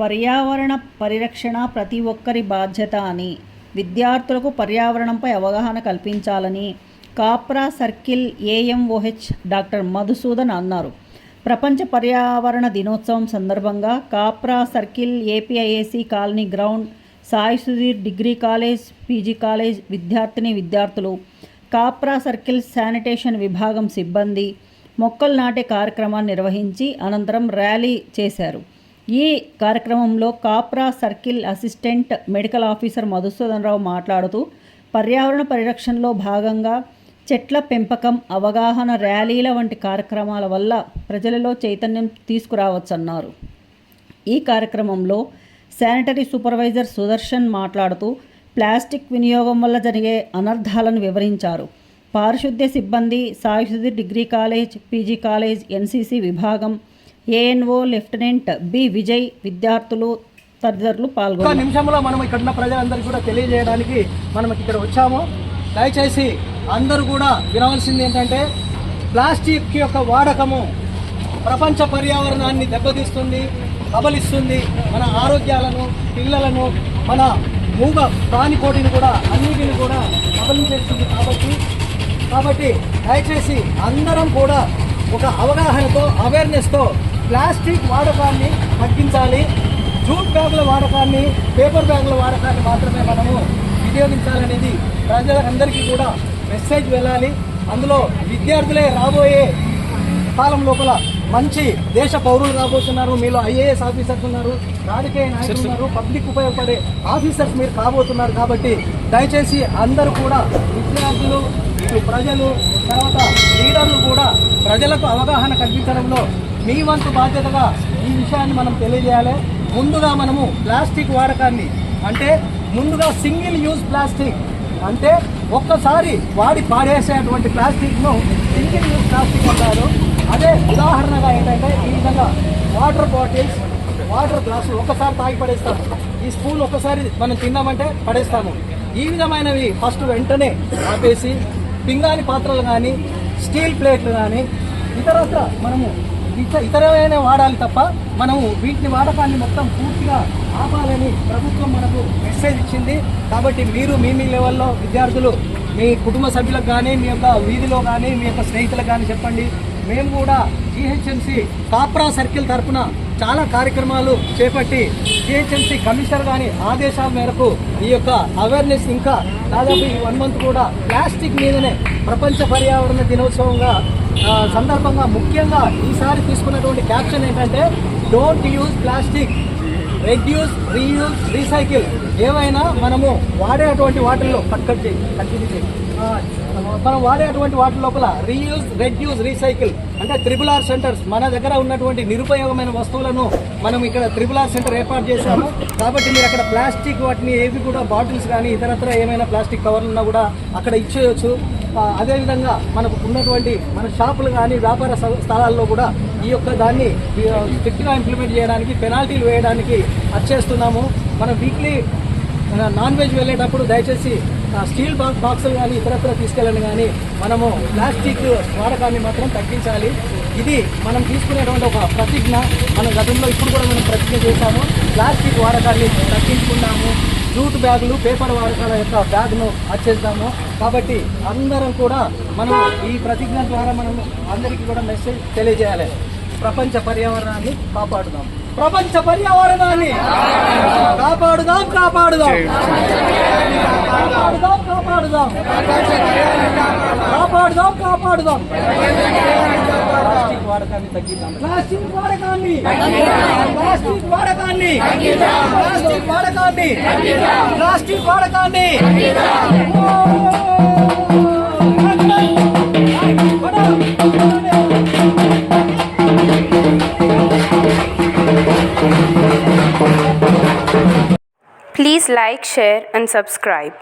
పర్యావరణ పరిరక్షణ ప్రతి ఒక్కరి బాధ్యత అని. విద్యార్థులకు పర్యావరణంపై అవగాహన కల్పించాలని Kapra circle AMOH doctor Madhusudan అన్నారు. ప్రపంచ పర్యావరణ దినోత్సవం సందర్భంగా Kapra circle APIAC colony ground Sai Sudhir degree college PG college విద్యార్థిని విద్యార్థులు కాప్రా సర్కిల్ శానిటేషన్ విభాగం సిబ్బంది మొక్కలు నాటే కార్యక్రమాన్ని నిర్వహించి అనంతరం ర్యాలీ చేశారు. ఈ కార్యక్రమంలో Kapra circle assistant medical officer Madhusudan Rao మాట్లాడుతూ పర్యావరణ పరిరక్షణలో భాగంగా చెట్ల పెంపకం అవగాహన ర్యాలీల వంటి కార్యక్రమాల వల్ల ప్రజలలో చైతన్యం తీసుకురావచ్చన్నారు. ఈ కార్యక్రమంలో శానిటరీ సూపర్వైజర్ సుదర్శన్ మాట్లాడుతూ ప్లాస్టిక్ వినియోగం వల్ల జరిగే అనర్థాలను వివరించారు. పారిశుద్ధ్య సిబ్బంది సాయుధి degree college PG college NCC విభాగం ఏఎన్ఓ లెఫ్టినెంట్ బి విజయ్ విద్యార్థులు తదితరులు పాల్గొన్నారు. నిమిషంలో మనం ఇక్కడ ఉన్న ప్రజలందరికీ కూడా తెలియజేయడానికి మనం ఇక్కడ వచ్చాము. దయచేసి అందరూ కూడా వినవలసింది ఏంటంటే ప్లాస్టిక్ యొక్క వాడకము ప్రపంచ పర్యావరణాన్ని దెబ్బతీస్తుంది కబలిస్తుంది మన ఆరోగ్యాలను పిల్లలను మన మూగ ప్రాణికోటిని కూడా అన్నిటిని కూడా కబలించేస్తుంది కాబట్టి కాబట్టి దయచేసి అందరం కూడా ఒక అవగాహనతో అవేర్నెస్తో ప్లాస్టిక్ వాడకాన్ని తగ్గించాలి. జూట్ బ్యాగుల వాడకాన్ని పేపర్ బ్యాగుల వాడకాన్ని మాత్రమే మనము వినియోగించాలనేది ప్రజలందరికీ కూడా మెసేజ్ వెళ్ళాలి. అందులో విద్యార్థులే రాబోయే కాలం లోపల మంచి దేశ పౌరులు రాబోతున్నారు. మీలో ఐఏఎస్ ఆఫీసర్స్ ఉన్నారు రాజకీయ నాయకులు ఉన్నారు పబ్లిక్ ఉపయోగపడే ఆఫీసర్స్ మీరు కాబోతున్నారు కాబట్టి దయచేసి అందరూ కూడా విద్యార్థులు ప్రజలు తర్వాత లీడర్లు కూడా ప్రజలకు అవగాహన కల్పించడంలో మీ వంతు బాధ్యతగా ఈ విషయాన్ని మనం తెలియజేయాలి. ముందుగా మనము ప్లాస్టిక్ వాడకాన్ని అంటే ముందుగా సింగిల్ యూజ్ ప్లాస్టిక్ అంటే ఒక్కసారి వాడి పాడేసేటువంటి ప్లాస్టిక్ను సింగిల్ యూజ్ ప్లాస్టిక్ అంటారు. అదే ఉదాహరణగా ఏంటంటే ఈ విధంగా వాటర్ బాటిల్స్ వాటర్ గ్లాసులు ఒక్కసారి తాగి పడేస్తాము. ఈ స్పూన్ ఒక్కసారి మనం తిన్నామంటే పడేస్తాము. ఈ విధమైనవి ఫస్ట్ వెంటనే ఆపేసి పింగాణి పాత్రలు కానీ స్టీల్ ప్లేట్లు కానీ ఇతరత్ర మనము ఇతరమైన వాడాలి తప్ప మనము వీటిని వాడకాన్ని మొత్తం పూర్తిగా ఆపాలని ప్రభుత్వం మనకు మెసేజ్ ఇచ్చింది. కాబట్టి మీరు మీ మీ లెవెల్లో విద్యార్థులు మీ కుటుంబ సభ్యులకు కానీ మీ యొక్క వీధిలో కానీ మీ యొక్క స్నేహితులకు కానీ చెప్పండి. మేము కూడా జిహెచ్ఎంసి కాప్రా సర్కిల్ తరపున చాలా కార్యక్రమాలు చేపట్టి జిహెచ్ఎంసి కమిషనర్ కానీ ఆదేశాల మేరకు ఈ యొక్క అవేర్నెస్ ఇంకా దాదాపు ఈ వన్ మంత్ కూడా ప్లాస్టిక్ మీదనే ప్రపంచ పర్యావరణ దినోత్సవంగా సందర్భంగా ముఖ్యంగా ఈసారి తీసుకున్నటువంటి క్యాప్షన్ ఏంటంటే don't use plastic reduce reuse recycle ఏవైనా మనము వాడేటువంటి వాటిల్లో కట్ కట్ మనం వాడేటువంటి వాటి లోపల రీయూజ్ రెడ్యూస్ రీసైకిల్ అంటే త్రిబుల్ ఆర్ సెంటర్స్. మన దగ్గర ఉన్నటువంటి నిరుపయోగమైన వస్తువులను మనం ఇక్కడ త్రిబుల్ ఆర్ సెంటర్ ఏర్పాటు చేశాము. కాబట్టి మీరు అక్కడ ప్లాస్టిక్ వాటిని ఏవి కూడా బాటిల్స్ కానీ ఇతరత్ర ఏమైనా ప్లాస్టిక్ కవర్లు ఉన్నా కూడా అక్కడ ఇచ్చేయచ్చు. అదేవిధంగా మనకు ఉన్నటువంటి మన షాపులు కానీ వ్యాపార స్థలాల్లో కూడా ఈ యొక్క దాన్ని స్ట్రిక్ట్గా ఇంప్లిమెంట్ చేయడానికి పెనాల్టీలు వేయడానికి వచ్చేస్తున్నాము మనం వీక్లీ నాన్ వెజ్ వెళ్ళేటప్పుడు దయచేసి స్టీల్ బాక్స్ బాక్సులు కానీ ఇతరత్ర తీసుకెళ్ళండి కానీ మనము ప్లాస్టిక్ వాడకాన్ని మాత్రం తగ్గించాలి. ఇది మనం తీసుకునేటువంటి ఒక ప్రతిజ్ఞ. మన గతంలో ఇప్పుడు కూడా మనం ప్రతిజ్ఞ చేశాము. ప్లాస్టిక్ వాడకాన్ని తగ్గించుకున్నాము. జూట్ బ్యాగులు పేపర్ వాడకాల యొక్క బ్యాగ్ను వచ్చేద్దాము కాబట్టి అందరం కూడా మనం ఈ ప్రతిజ్ఞ ద్వారా మనం అందరికీ కూడా మెసేజ్ తెలియజేయాలి. ప్రపంచ పర్యావరణాన్ని కాపాడుదాం. ప్రపంచ పర్యావరణాన్ని కాపాడుదాం కాపాడుదాం. కాపాడుదాం కాపాడుదాం. కాపాడుదాం కాపాడుదాం. వాడకాన్ని తగ్గిద్దాం. ప్లాస్టిక్ వాడకాన్ని ప్లాస్టిక్ వాడకాన్ని ప్లాస్టిక్ వాడకాన్ని ప్లాస్టిక్ వాడకాన్ని Please like, share, and subscribe.